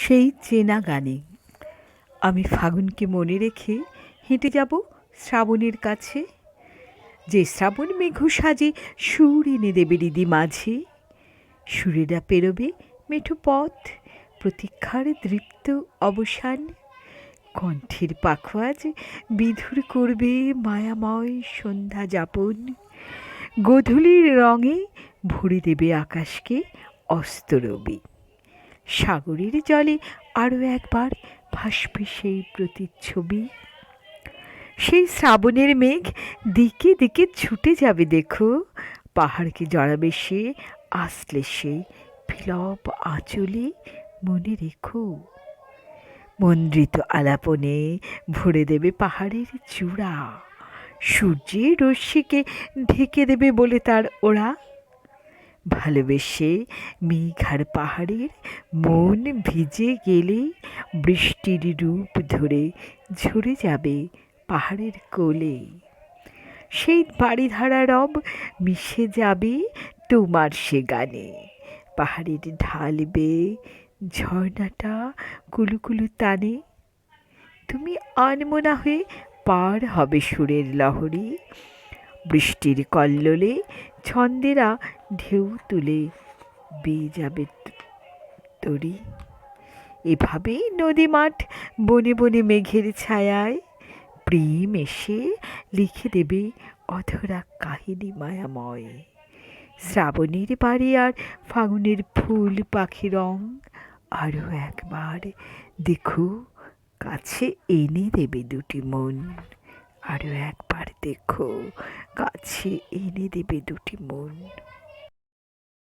সেই চেনা গানে। আমি ফাগুনকে মনে রেখে হেঁটে যাব শ্রাবণের কাছে। যে শ্রাবণ মেঘ সাজে সুর এনে দেবে হৃদি মাঝে। সুরেরা পেরোবে মেঠো পথ, প্রতীক্ষার দৃপ্ত অবসান। কণ্ঠের পাখোয়াজ বিধুর করবে মায়াময় সন্ধ্যা যাপন। গোধূলির রঙে ভরে দেবে আকাশকে অস্তরবি সাগরের জলে আরও একবার ভাসবে সেই প্রতিচ্ছবি। সেই শ্রাবণের মেঘ দিকে দিকে ছুটে যাবে দেখো। পাহাড়কে জড়াবে সে, আসলে সেই ফিলপ আঁচলে মনে রেখো। মন্দ্রিত আলাপনে ভরে দেবে পাহাড়ের চূড়া। সূর্যের রশ্মিকে ঢেকে দেবে বলে তার ওরা ভালোবেসে মেঘার পাহাড়ের মন ভিজে গেলে বৃষ্টির রূপ ধরে ঝরে যাবে পাহাড়ের কোলে। সেই বাড়িধারা রব মিশে যাবে তোমার সে গানে। পাহাড়ের ঢাল বেয়ে ঝর্ণাটা কুলুকুলু টানে। তুমি আনমনা হয়ে পার হবে সুরের লহরী। বৃষ্টির কল্লোলে ছন্দেরা ঢেউ তুলে বেয়ে যাবে তরি। এভাবেই নদী মাঠ বনে বনে মেঘের ছায়ায় প্রেম এসে লিখে দেবে অধরা কাহিনী মায়াময়। শ্রাবণের বাড়ি আর ফাগুনের ফুল পাখি রং আরও একবার দেখো, কাছে এনে দেবে দুটি মন। আরও একবার দেখো, কাছে এনে দেবে দুটি মন।